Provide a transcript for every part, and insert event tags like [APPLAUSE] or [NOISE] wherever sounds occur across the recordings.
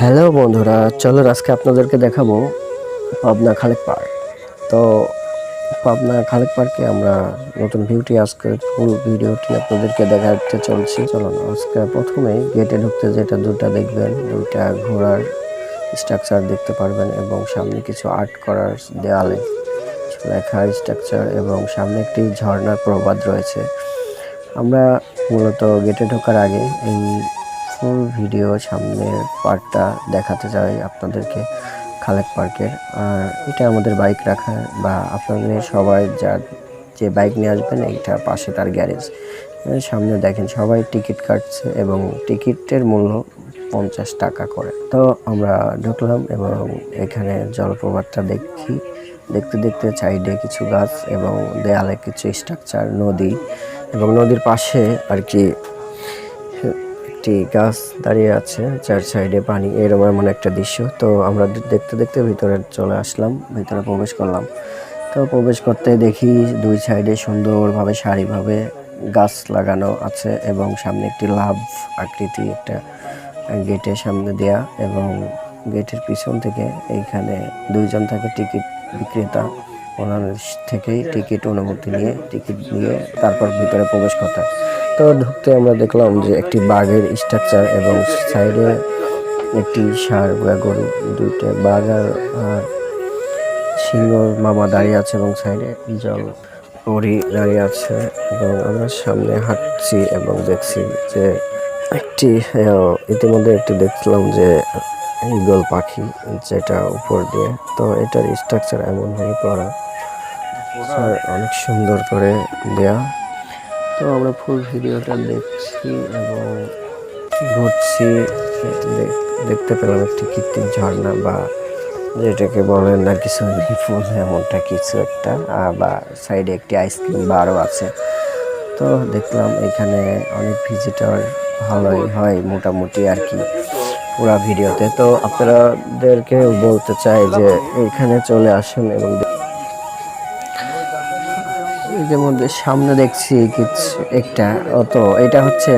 Hello বন্ধুরা চলো আজকে আপনাদেরকে দেখাবো পাবনা খালেক পার্ক তো পাবনা খালেক পার্কে আমরা নতুন ভিউটি আজকে, ফুল ভিডিওটি আপনাদেরকে দেখাতে চলছি। চলুন, আজকে প্রথমে গেটে ঢুকতে যেটা দুটা দেখবেন, দুইটা ঘোড়ার স্ট্রাকচার দেখতে পারবেন এবং সামনে কিছু আর্ট করার দেয়ালে লেখা স্ট্রাকচার এবং সামনে একটি ঝর্ণার প্রবাদ রয়েছে। আমরা মূলত গেটে ঢোকার আগে এই ফুল ভিডিও সামনের পার্টটা দেখাতে চাই আপনাদেরকে খালেক পার্কের। আর এটা আমাদের বাইক রাখা বা আপনাদের সবাই যা, যে বাইক নিয়ে আসবেন এইটা পাশে তার গ্যারেজ সামনে দেখেন সবাই টিকিট কাটছে এবং টিকিটের মূল্য পঞ্চাশ টাকা করে। তো আমরা ঢুকলাম এবং এখানে জলপ্রপাতটা দেখি। দেখতে দেখতে সাইডে কিছু গাছ এবং দেয়ালে কিছু স্ট্রাকচার, নদী এবং নদীর পাশে আর কি একটি গাছ দাঁড়িয়ে আছে যার সাইডে পানি। এরকম এমন একটা দৃশ্য। তো আমরা দেখতে দেখতে ভিতরে চলে আসলাম, ভিতরে প্রবেশ করলাম। তো প্রবেশ করতে দেখি দুই সাইডে সুন্দরভাবে সারিভাবে গাছ লাগানো আছে এবং সামনে একটি লাভ আকৃতি, একটা গেটের সামনে দেয়া এবং গেটের পিছন থেকে এইখানে দুইজন থাকে টিকিট বিক্রেতা। ওনার থেকেই টিকিট অনুমতি নিয়ে, টিকিট নিয়ে তারপর ভিতরে প্রবেশ করতে তো ঢুকতে আমরা দেখলাম যে একটি বাঘের স্ট্রাকচার এবং সাইডে একটি সার বা গরু, দুইটা বাঘ আর সিংহর মামা দাঁড়িয়ে আছে এবং সাইডে জল পরি দাঁড়িয়ে আছে। এবং আমরা সামনে হাঁটছি এবং দেখছি যে একটি ইতিমধ্যে একটি দেখলাম যে ইগল পাখি যেটা উপর দিয়ে, তো এটার স্ট্রাকচার এমন এমনভাবে করা আর অনেক সুন্দর করে দেয়া। তো আমরা ফুল ভিডিওটা দেখছি এবং ঘুরছি। দেখ- দেখতে পেলাম একটি কৃত্রিম ঝর্ণা বা যেটাকে বলেন না কিছু ফুল এমনটা কিছু একটা বা সাইডে একটি আইসক্রিম বারও আছে। তো দেখলাম এখানে অনেক ভিজিটর ভালোই হয় মোটামুটি আর কি পুরা ভিডিওতে। তো আপনাদেরকে বলতে চাই যে এখানে চলে আসুন এবং এর মধ্যে সামনে দেখছি কিছু একটা তো এটা হচ্ছে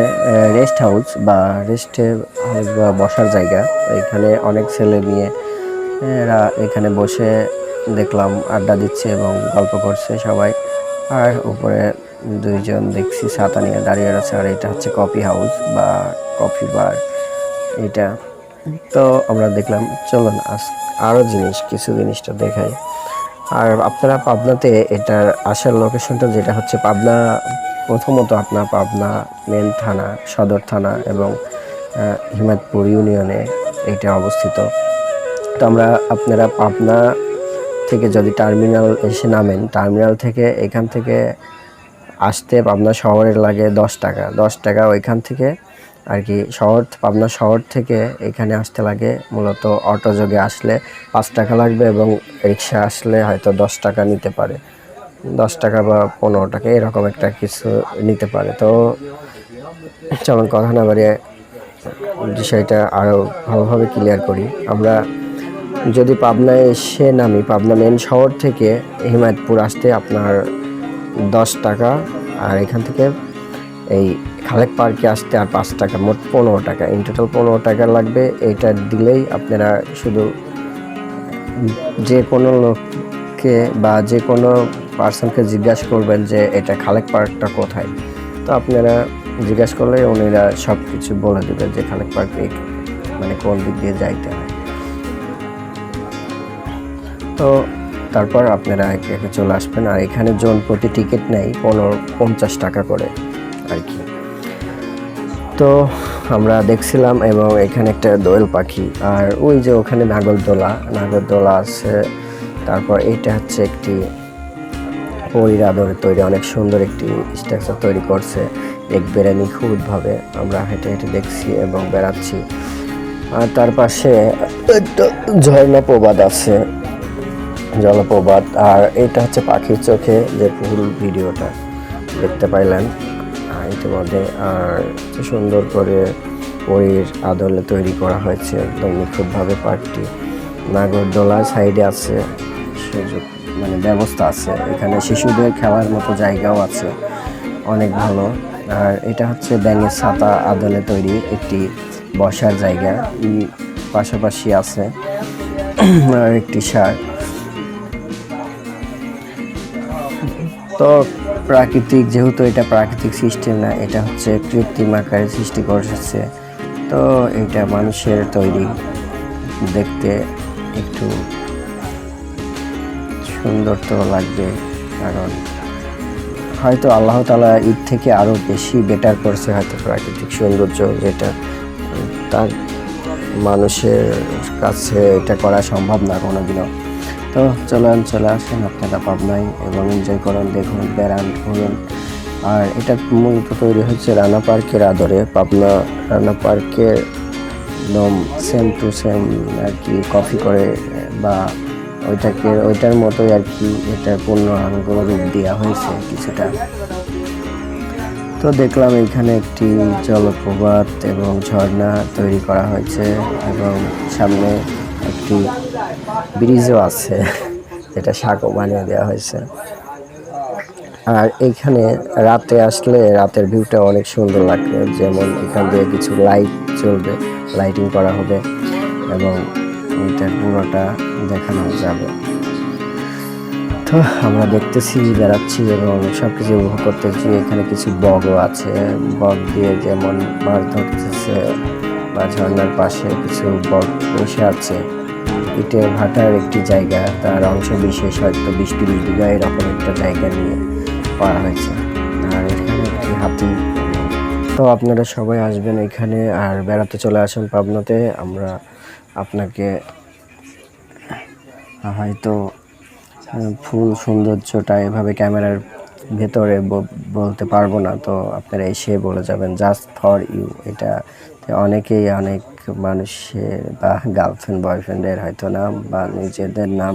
রেস্ট হাউস বা রেস্টে হাউস বা বসার জায়গা। এখানে অনেক ছেলে মেয়ে এরা এখানে বসে দেখলাম আড্ডা দিচ্ছে এবং গল্প করছে সবাই। আর উপরে দুইজন দেখছি ছাতা নিয়ে দাঁড়িয়ে আছে আর এটা হচ্ছে কফি হাউস বা কফি বার এটা। তো আমরা দেখলাম, চলুন আজ আরও জিনিস, কিছু জিনিসটা দেখাই। আর আপনারা পাবনাতে এটার আসার লোকেশনটা যেটা হচ্ছে পাবনা, প্রথমত আপনার পাবনা মেন থানা, সদর থানা এবং হিমাদপুর ইউনিয়নে এটা অবস্থিত। তো আমরা আপনারা পাবনা থেকে যদি টার্মিনাল এসে নামেন টার্মিনাল থেকে এখান থেকে আসতে পাবনা শহরের লাগে দশ টাকা। দশ টাকা ওইখান থেকে আর কি শহর, পাবনা শহর থেকে এখানে আসতে লাগে। মূলত অটো যোগে আসলে পাঁচ টাকা লাগবে এবং রিক্সা আসলে হয়তো দশ টাকা নিতে পারে। দশ টাকা বা পনেরো টাকা এরকম একটা কিছু নিতে পারে। তো চলুন কথা না বাড়িয়ে বিষয়টা আরও ভালোভাবে ক্লিয়ার করি। আমরা যদি পাবনায় এসে নামি, পাবনা মেন শহর থেকে হিমায়তপুর আসতে আপনার দশ টাকা, আর এখান থেকে এই খালেক পার্কে আসতে আর পাঁচ টাকা, মোট পনেরো টাকা। ইন টোটাল পনেরো টাকা লাগবে। এটা দিলেই আপনারা শুধু যে কোনো লোককে বা যে কোনো পার্সনকে জিজ্ঞাসা করবেন যে এটা খালেক পার্কটা কোথায়। তো আপনারা জিজ্ঞাসা করলে উনিরা সব কিছু বলে দেবে যে খালেক পার্কে মানে কোন দিক দিয়ে যাইতে হয়। তো তারপর আপনারা একে একে চলে আসবেন। আর এখানে জন প্রতি টিকিট নেই, পনেরো, পঞ্চাশ টাকা করে আর কি। তো আমরা দেখছিলাম এবং এখানে একটা দোয়েল পাখি। আর ওই যে ওখানে নাগরদোলা নাগরদোলা আছে। তারপর এটা হচ্ছে একটি পরির আদরে তৈরি, অনেক সুন্দর একটি স্ট্রাকচার তৈরি করছে। এক বেড়ে নিখুঁতভাবে আমরা হেঁটে হেঁটে দেখছি এবং বেড়াচ্ছি। আর তার পাশে একটা ঝর্ণা প্রবাদ আছে। জলপ্রপাত, আর এটা হচ্ছে পাখির চোখে যে ফুল ভিডিওটা দেখতে পাইলেন ইতিমধ্যে। আর সুন্দর করে পরীর আদলে তৈরি করা হয়েছে, একদম নিখুঁতভাবে পার্কটি নাগরদোলা সাইডে আছে, সুযোগ মানে ব্যবস্থা আছে। এখানে শিশুদের খেলার মতো জায়গাও আছে, অনেক ভালো। আর এটা হচ্ছে ব্যাঙের ছাতা আদলে তৈরি একটি বসার জায়গা। পাশাপাশি আছে, [CLEARS THROAT] আর একটি সার তো প্রাকৃতিক, যেহেতু এটা প্রাকৃতিক সিস্টেম না, এটা হচ্ছে কৃত্রিম আকারে সৃষ্টি করেছে। তো এটা মানুষের তৈরি দেখতে একটু সুন্দর তো লাগবে, কারণ হয়তো আল্লাহ তালা ঈদ থেকে আরও বেশি বেটার করছে হয়তো প্রাকৃতিক সৌন্দর্য যেটা তার মানুষের কাছে এটা করা সম্ভব না কোনোদিনও। তো চলেন, চলে আসেন আপনারা পাবনায় এবং এনজয় করুন, দেখুন, বেড়ান, ঘুরুন। আর এটা মূলত তৈরি হচ্ছে রানা পার্কের আদরে। পাবনা রানা পার্কের একদম সেম টু সেম আর কি কপি করে, বা ওইটাকে, ওইটার মতোই আর কি এটার পূর্ণাঙ্গ রূপ দেওয়া হয়েছে কিছুটা। তো দেখলাম এখানে একটি জলপ্রপাত এবং ঝর্ণা তৈরি করা হয়েছে এবং সামনে একটি ব্রিজও আছে, যেটা সাঁকো বানিয়ে দেওয়া হয়েছে। আর এখানে রাতে আসলে রাতের ভিউটা অনেক সুন্দর লাগবে, যেমন এখান দিয়ে কিছু লাইট চলবে লাইটিং করা হবে এবং ওইটার পুরোটা দেখানো যাবে। তো আমরা দেখতেছি, বেড়াচ্ছি এবং সব কিছু উপভোগ করতেছি। এখানে কিছু বগও আছে, বগ দিয়ে যেমন মাছ ধরতেছে বা ঝর্ণার পাশে কিছু বট বসে আছে। ইটের ভাটার একটি জায়গা, তার অংশ বিশেষ হয়তো বিশ তিরিশ এরকম একটা জায়গা নিয়ে করা হয়েছে। আর এখানে একটি হাতি। তো আপনারা সবাই আসবেন এখানে আর বেড়াতে চলে আসেন পাবনাতে। আমরা আপনাকে হয়তো ফুল সৌন্দর্যটা এভাবে ক্যামেরার ভেতরে বলতে পারব না। তো আপনারা এসে বলে যাবেন জাস্ট ফর ইউ এটা অনেকেই অনেক মানুষের বা গার্লফ্রেন্ড বয়ফ্রেন্ডের হয়তো নাম বা নিজেদের নাম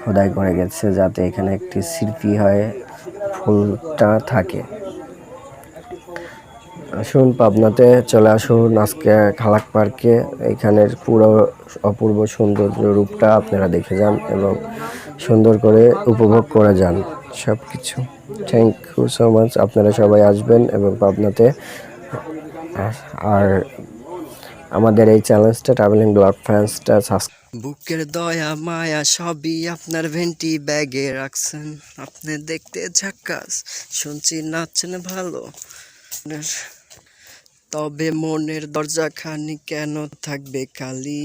খোদাই করে গেছে যাতে এখানে একটি স্মৃতি হয় ফুলটা থাকে। আসুন পাবনাতে চলে আসুন। আজকে খালাক পার্কে এখানের পুরো অপূর্ব সৌন্দর্য রূপটা আপনারা দেখে যান এবং সুন্দর করে উপভোগ করে যান সব কিছু থ্যাংক ইউ সো মাচ আপনারা সবাই আসবেন এবং পাবনাতে আর আমাদের এই চ্যালেঞ্জটা ট্রাভেলিং ব্লগ ফ্যান্সটা বুকের দয়া, মায়া সবই আপনার ভেন্টি ব্যাগে রাখছেন। আপনি দেখতে ঝাক্কাস, শুনছি নাচছেন ভালো। তবে মনের দরজা খানি কেন থাকবে খালি?